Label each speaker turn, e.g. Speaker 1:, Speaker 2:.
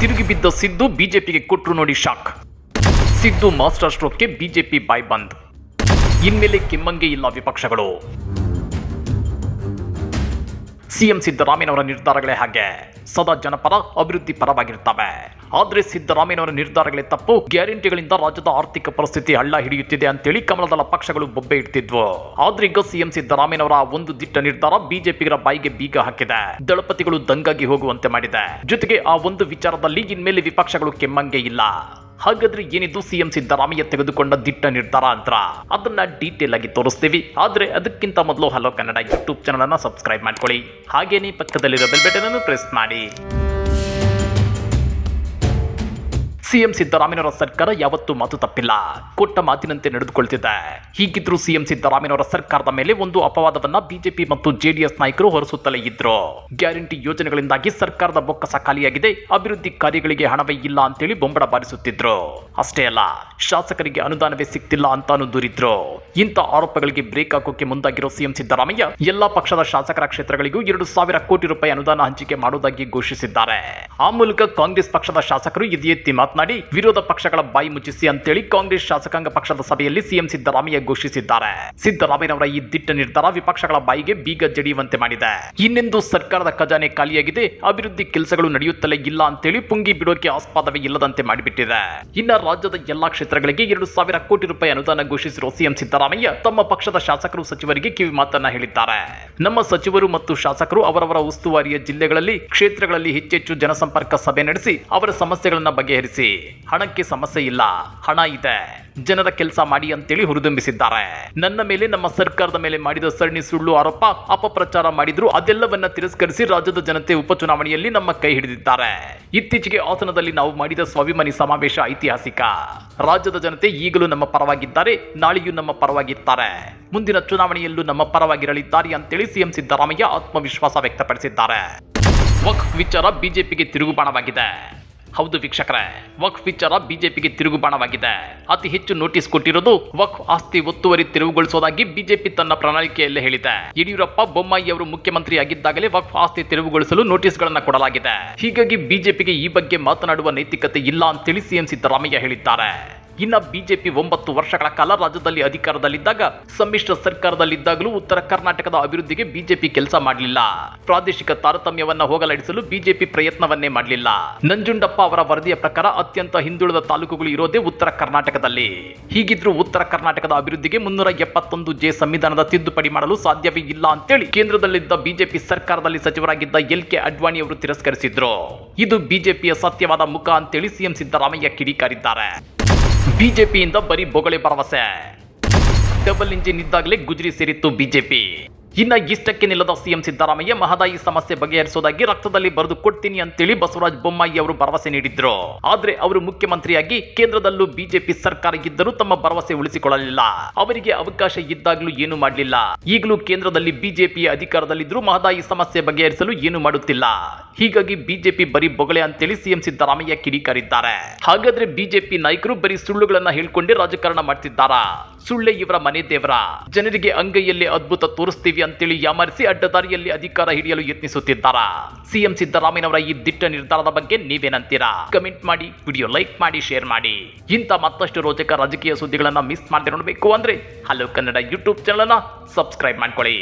Speaker 1: ತಿರುಗಿ ಬಿದ್ದ ಸಿದ್ದು ಬಿಜೆಪಿಗೆ ಕೊಟ್ರು ನೋಡಿ ಶಾಕ್. ಸಿದ್ದು ಮಾಸ್ಟರ್ ಸ್ಟ್ರೋಕ್ಗೆ ಬಿಜೆಪಿ ಬಾಯ್ ಬಂದ್. ಇನ್ಮೇಲೆ ಕೆಮ್ಮಂಗೆ ಇಲ್ಲ ವಿಪಕ್ಷಗಳು. ಸಿಎಂ ಸಿದ್ದರಾಮಯ್ಯನವರ ನಿರ್ಧಾರಗಳೇ ಹಾಗೆ. ಸದಾ ಜನಪರ, ಅಭಿವೃದ್ಧಿ ಪರವಾಗಿರ್ತವೆ. ಆದ್ರೆ ಸಿದ್ದರಾಮಯ್ಯನವರ ನಿರ್ಧಾರಗಳೇ ತಪ್ಪು. ಗ್ಯಾರಂಟಿಗಳಿಂದ ರಾಜ್ಯದ ಆರ್ಥಿಕ ಪರಿಸ್ಥಿತಿ ಹಳ್ಳ ಹಿಡಿಯುತ್ತಿದೆ ಅಂತೇಳಿ ಕಮಲದಳ ಪಕ್ಷಗಳು ಬೊಬ್ಬೆ ಇಡ್ತಿದ್ವು. ಆದ್ರೆ ಈಗ ಸಿಎಂ ಸಿದ್ದರಾಮಯ್ಯನವರ ಒಂದು ದಿಟ್ಟ ನಿರ್ಧಾರ ಬಿಜೆಪಿಗರ ಬಾಯಿಗೆ ಬೀಗ ಹಾಕಿದೆ. ದಳಪತಿಗಳು ದಂಗಾಗಿ ಹೋಗುವಂತೆ ಮಾಡಿದೆ. ಜೊತೆಗೆ ಆ ಒಂದು ವಿಚಾರದಲ್ಲಿ ಇನ್ಮೇಲೆ ವಿಪಕ್ಷಗಳು ಕೆಮ್ಮಂಗೆ ಇಲ್ಲ. ಹಾಗಾದ್ರೆ ಏನಿದು ಸಿಎಂ ಸಿದ್ದರಾಮಯ್ಯ ತೆಗೆದುಕೊಂಡ ದಿಟ್ಟ ನಿರ್ಧಾರ ಅಂತ? ಅದನ್ನ ಡೀಟೇಲ್ ಆಗಿ ತೋರಿಸ್ತೀವಿ. ಆದ್ರೆ ಅದಕ್ಕಿಂತ ಮೊದಲು ಹಲೋ ಕನ್ನಡ ಯೂಟ್ಯೂಬ್ ಚಾನಲ್ ಅನ್ನ ಸಬ್ಸ್ಕ್ರೈಬ್ ಮಾಡ್ಕೊಳ್ಳಿ. ಹಾಗೇನೇ ಪಕ್ಕದಲ್ಲಿರೋ ಬೆಲ್ ಬಟನ್ ಅನ್ನು ಪ್ರೆಸ್ ಮಾಡಿ. ಸಿಎಂ ಸಿದ್ದರಾಮಯ್ಯನವರ ಸರ್ಕಾರ ಯಾವತ್ತೂ ಮಾತು ತಪ್ಪಿಲ್ಲ. ಕೊಟ್ಟ ಮಾತಿನಂತೆ ನಡೆದುಕೊಳ್ತಿದೆ. ಹೀಗಿದ್ರೂ ಸಿಎಂ ಸಿದ್ದರಾಮಯ್ಯನವರ ಸರ್ಕಾರದ ಮೇಲೆ ಒಂದು ಅಪವಾದವನ್ನ ಬಿಜೆಪಿ ಮತ್ತು ಜೆಡಿಎಸ್ ನಾಯಕರು ಹೊರಸುತ್ತಲೇ ಇದ್ರು. ಗ್ಯಾರಂಟಿ ಯೋಜನೆಗಳಿಂದಾಗಿ ಸರ್ಕಾರದ ಬೊಕ್ಕಸ ಖಾಲಿಯಾಗಿದೆ. ಅಭಿವೃದ್ಧಿ ಕಾರ್ಯಗಳಿಗೆ ಹಣವೇ ಇಲ್ಲ ಅಂತೇಳಿ ಬೊಂಬಡ ಬಾರಿಸುತ್ತಿದ್ರು. ಅಷ್ಟೇ ಅಲ್ಲ, ಶಾಸಕರಿಗೆ ಅನುದಾನವೇ ಸಿಗ್ತಿಲ್ಲ ಅಂತಾನು ದೂರಿದ್ರು. ಇಂಥ ಆರೋಪಗಳಿಗೆ ಬ್ರೇಕ್ ಹಾಕೋಕೆ ಮುಂದಾಗಿರೋ ಸಿಎಂ ಸಿದ್ದರಾಮಯ್ಯ ಎಲ್ಲಾ ಪಕ್ಷದ ಶಾಸಕರ ಕ್ಷೇತ್ರಗಳಿಗೂ ಎರಡು ಸಾವಿರ ಕೋಟಿ ರೂಪಾಯಿ ಅನುದಾನ ಹಂಚಿಕೆ ಮಾಡುವುದಾಗಿ ಘೋಷಿಸಿದ್ದಾರೆ. ಆ ಮೂಲಕ ಕಾಂಗ್ರೆಸ್ ಪಕ್ಷದ ಶಾಸಕರು ಇದೇ ಎತ್ತಿ ಮಾತನಾಡಿ, ವಿರೋಧ ಪಕ್ಷಗಳ ಬಾಯಿ ಮುಚ್ಚಿಸಿ ಅಂತೇಳಿ ಕಾಂಗ್ರೆಸ್ ಶಾಸಕಾಂಗ ಪಕ್ಷದ ಸಭೆಯಲ್ಲಿ ಸಿಎಂ ಸಿದ್ದರಾಮಯ್ಯ ಘೋಷಿಸಿದ್ದಾರೆ. ಸಿದ್ದರಾಮಯ್ಯನವರ ಈ ದಿಟ್ಟ ನಿರ್ಧಾರ ವಿಪಕ್ಷಗಳ ಬಾಯಿಗೆ ಬೀಗ ಜಡಿಯುವಂತೆ ಮಾಡಿದೆ. ಇನ್ನೆಂದು ಸರ್ಕಾರದ ಖಜಾನೆ ಖಾಲಿಯಾಗಿದೆ, ಅಭಿವೃದ್ಧಿ ಕೆಲಸಗಳು ನಡೆಯುತ್ತಲೇ ಇಲ್ಲ ಅಂತೇಳಿ ಪುಂಗಿ ಬಿಡೋಕೆ ಆಸ್ಪದವೇ ಇಲ್ಲದಂತೆ ಮಾಡಿಬಿಟ್ಟಿದೆ. ಇನ್ನ ರಾಜ್ಯದ ಎಲ್ಲಾ ಕ್ಷೇತ್ರಗಳಿಗೆ ಎರಡು ಸಾವಿರ ಕೋಟಿ ರೂಪಾಯಿ ಅನುದಾನ ಘೋಷಿಸಿರುವ ಸಿಎಂ ಸಿದ್ದರಾಮಯ್ಯ ತಮ್ಮ ಪಕ್ಷದ ಶಾಸಕರು ಸಚಿವರಿಗೆ ಕಿವಿ ಮಾತನ್ನ ಹೇಳಿದ್ದಾರೆ. ನಮ್ಮ ಸಚಿವರು ಮತ್ತು ಶಾಸಕರು ಅವರವರ ಉಸ್ತುವಾರಿಯ ಜಿಲ್ಲೆಗಳಲ್ಲಿ, ಕ್ಷೇತ್ರಗಳಲ್ಲಿ ಹೆಚ್ಚೆಚ್ಚು ಜನಸಂಪರ್ಕ ಸಭೆ ನಡೆಸಿ ಅವರ ಸಮಸ್ಯೆಗಳನ್ನ ಬಗೆಹರಿಸಿ. ಹಣಕ್ಕೆ ಸಮಸ್ಯೆ ಇಲ್ಲ, ಹಣ ಇದೆ. ಜನರ ಕೆಲಸ ಮಾಡಿ ಅಂತೇಳಿ ಹುರಿದುಂಬಿಸಿದ್ದಾರೆ. ನನ್ನ ಮೇಲೆ, ನಮ್ಮ ಸರ್ಕಾರದ ಮೇಲೆ ಮಾಡಿದ ಸರಣಿ ಸುಳ್ಳು ಆರೋಪ, ಅಪಪ್ರಚಾರ ಮಾಡಿದ್ರು, ಅದೆಲ್ಲವನ್ನ ತಿರಸ್ಕರಿಸಿ ರಾಜ್ಯದ ಜನತೆ ಉಪಚುನಾವಣೆಯಲ್ಲಿ ನಮ್ಮ ಕೈ ಹಿಡಿದಿದ್ದಾರೆ. ಇತ್ತೀಚೆಗೆ ಹಾಸನದಲ್ಲಿ ನಾವು ಮಾಡಿದ ಸ್ವಾಭಿಮಾನಿ ಸಮಾವೇಶ ಐತಿಹಾಸಿಕ. ರಾಜ್ಯದ ಜನತೆ ಈಗಲೂ ನಮ್ಮ ಪರವಾಗಿದ್ದಾರೆ, ನಾಳೆಯೂ ನಮ್ಮ ಪರವಾಗಿರ್ತಾರೆ. ಮುಂದಿನ ಚುನಾವಣೆಯಲ್ಲೂ ನಮ್ಮ ಪರವಾಗಿರಲಿದ್ದಾರೆ ಅಂತೇಳಿ ಸಿಎಂ ಸಿದ್ದರಾಮಯ್ಯ ಆತ್ಮವಿಶ್ವಾಸ ವ್ಯಕ್ತಪಡಿಸಿದ್ದಾರೆ. ವಕ್ಫ್ ವಿಚಾರ ಬಿಜೆಪಿಗೆ ತಿರುಗುಬಾಣವಾಗಿದೆ. ಹೌದು ವೀಕ್ಷಕರೇ, ವಕ್ಫ್ ವಿಚಾರ ಬಿಜೆಪಿಗೆ ತಿರುಗುಬಾಣವಾಗಿದೆ. ಅತಿ ಹೆಚ್ಚು ನೋಟಿಸ್ ಕೊಟ್ಟಿರೋದು ವಕ್ಫ್ ಆಸ್ತಿ ಒತ್ತುವರಿ ತೆರವುಗೊಳಿಸೋದಾಗಿ ಬಿಜೆಪಿ ತನ್ನ ಪ್ರಣಾಳಿಕೆಯಲ್ಲಿ ಹೇಳಿದೆ. ಯಡಿಯೂರಪ್ಪ, ಬೊಮ್ಮಾಯಿ ಅವರು ಮುಖ್ಯಮಂತ್ರಿಯಾಗಿದ್ದಾಗಲೇ ವಕ್ಫ್ ಆಸ್ತಿ ತೆರವುಗೊಳಿಸಲು ನೋಟಿಸ್ಗಳನ್ನು ಕೊಡಲಾಗಿದೆ. ಹೀಗಾಗಿ ಬಿಜೆಪಿಗೆ ಈ ಬಗ್ಗೆ ಮಾತನಾಡುವ ನೈತಿಕತೆ ಇಲ್ಲ ಅಂತೇಳಿ ಸಿಎಂ ಸಿದ್ದರಾಮಯ್ಯ ಹೇಳಿದ್ದಾರೆ. ಇನ್ನ ಬಿಜೆಪಿ ಒಂಬತ್ತು ವರ್ಷಗಳ ಕಾಲ ರಾಜ್ಯದಲ್ಲಿ ಅಧಿಕಾರದಲ್ಲಿದ್ದಾಗ ಸಮ್ಮಿಶ್ರ ಸರ್ಕಾರದಲ್ಲಿದ್ದಾಗಲೂ ಉತ್ತರ ಕರ್ನಾಟಕದ ಅಭಿವೃದ್ಧಿಗೆ ಬಿಜೆಪಿ ಕೆಲಸ ಮಾಡಲಿಲ್ಲ. ಪ್ರಾದೇಶಿಕ ತಾರತಮ್ಯವನ್ನ ಹೋಗಲಾಡಿಸಲು ಬಿಜೆಪಿ ಪ್ರಯತ್ನವನ್ನೇ ಮಾಡಲಿಲ್ಲ. ನಂಜುಂಡಪ್ಪ ಅವರ ವರದಿಯ ಪ್ರಕಾರ ಅತ್ಯಂತ ಹಿಂದುಳಿದ ತಾಲೂಕುಗಳು ಇರೋದೇ ಉತ್ತರ ಕರ್ನಾಟಕದಲ್ಲಿ. ಹೀಗಿದ್ರೂ ಉತ್ತರ ಕರ್ನಾಟಕದ ಅಭಿವೃದ್ಧಿಗೆ ಮುನ್ನೂರ ಎಪ್ಪತ್ತೊಂದು ಜೆ ಸಂವಿಧಾನದ ತಿದ್ದುಪಡಿ ಮಾಡಲು ಸಾಧ್ಯವೇ ಇಲ್ಲ ಅಂತೇಳಿ ಕೇಂದ್ರದಲ್ಲಿದ್ದ ಬಿಜೆಪಿ ಸರ್ಕಾರದಲ್ಲಿ ಸಚಿವರಾಗಿದ್ದ ಎಲ್ ಕೆ ಅಡ್ವಾಣಿ ಅವರು ತಿರಸ್ಕರಿಸಿದ್ರು. ಇದು ಬಿಜೆಪಿಯ ಸತ್ಯವಾದ ಮುಖ ಅಂತೇಳಿ ಸಿಎಂ ಸಿದ್ದರಾಮಯ್ಯ ಕಿಡಿಕಾರಿದ್ದಾರೆ. ಬಿಜೆಪಿಯಿಂದ ಬರೀ ಬೊಗಳೆ ಭರವಸೆ. ಡಬಲ್ ಇಂಜಿನ್ ಇದ್ದಾಗಲೇ ಗುಜರಿ ಸೇರಿತ್ತು ಬಿಜೆಪಿ. ಇನ್ನ ಇಷ್ಟಕ್ಕೆ ನಿಲ್ಲದ ಸಿಎಂ ಸಿದ್ದರಾಮಯ್ಯ, ಮಹದಾಯಿ ಸಮಸ್ಯೆ ಬಗೆಹರಿಸೋದಾಗಿ ರಕ್ತದಲ್ಲಿ ಬರೆದು ಕೊಡ್ತೀನಿ ಅಂತೇಳಿ ಬಸವರಾಜ ಬೊಮ್ಮಾಯಿ ಅವರು ಭರವಸೆ ನೀಡಿದ್ರು. ಆದ್ರೆ ಅವರು ಮುಖ್ಯಮಂತ್ರಿಯಾಗಿ ಕೇಂದ್ರದಲ್ಲೂ ಬಿಜೆಪಿ ಸರ್ಕಾರ ಇದ್ದರೂ ತಮ್ಮ ಭರವಸೆ ಉಳಿಸಿಕೊಳ್ಳಲಿಲ್ಲ. ಅವರಿಗೆ ಅವಕಾಶ ಇದ್ದಾಗಲೂ ಏನು ಮಾಡಲಿಲ್ಲ. ಈಗಲೂ ಕೇಂದ್ರದಲ್ಲಿ ಬಿಜೆಪಿ ಅಧಿಕಾರದಲ್ಲಿದ್ದರೂ ಮಹದಾಯಿ ಸಮಸ್ಯೆ ಬಗೆಹರಿಸಲು ಏನು ಮಾಡುತ್ತಿಲ್ಲ. ಹೀಗಾಗಿ ಬಿಜೆಪಿ ಬರೀ ಬೊಗಳೆ ಅಂತೇಳಿ ಸಿಎಂ ಸಿದ್ದರಾಮಯ್ಯ ಕಿಡಿಕಾರಿದ್ದಾರೆ. ಹಾಗಾದ್ರೆ ಬಿಜೆಪಿ ನಾಯಕರು ಬರೀ ಸುಳ್ಳುಗಳನ್ನ ಹೇಳ್ಕೊಂಡೇ ರಾಜಕಾರಣ ಮಾಡ್ತಿದ್ದಾರಾ? ಸುಳ್ಳೆ ಇವರ ಮನೆ ದೇವರ. ಜನರಿಗೆ ಅಂಗೈಯಲ್ಲಿ ಅದ್ಭುತ ತೋರಿಸ್ತೀವಿ ಅಂತೇಳಿ ಯಾಮರಿಸಿ ಅಡ್ಡದಾರಿಯಲ್ಲಿ ಅಧಿಕಾರ ಹಿಡಿಯಲು ಯತ್ನಿಸುತ್ತಿದ್ದಾರಾ? ಸಿಎಂ ಸಿದ್ದರಾಮಯ್ಯನವರ ಈ ದಿಟ್ಟ ನಿರ್ಧಾರದ ಬಗ್ಗೆ ನೀವೇನಂತೀರಾ? ಕಮೆಂಟ್ ಮಾಡಿ, ವಿಡಿಯೋ ಲೈಕ್ ಮಾಡಿ, ಶೇರ್ ಮಾಡಿ. ಇಂಥ ಮತ್ತಷ್ಟು ರೋಚಕ ರಾಜಕೀಯ ಸುದ್ದಿಗಳನ್ನು ಮಿಸ್ ಮಾಡದೆ ನೋಡಬೇಕು ಅಂದ್ರೆ ಹಲೋ ಕನ್ನಡ ಯೂಟ್ಯೂಬ್ ಚಾನಲ್ ಅನ್ನ ಸಬ್ಸ್ಕ್ರೈಬ್ ಮಾಡ್ಕೊಳ್ಳಿ.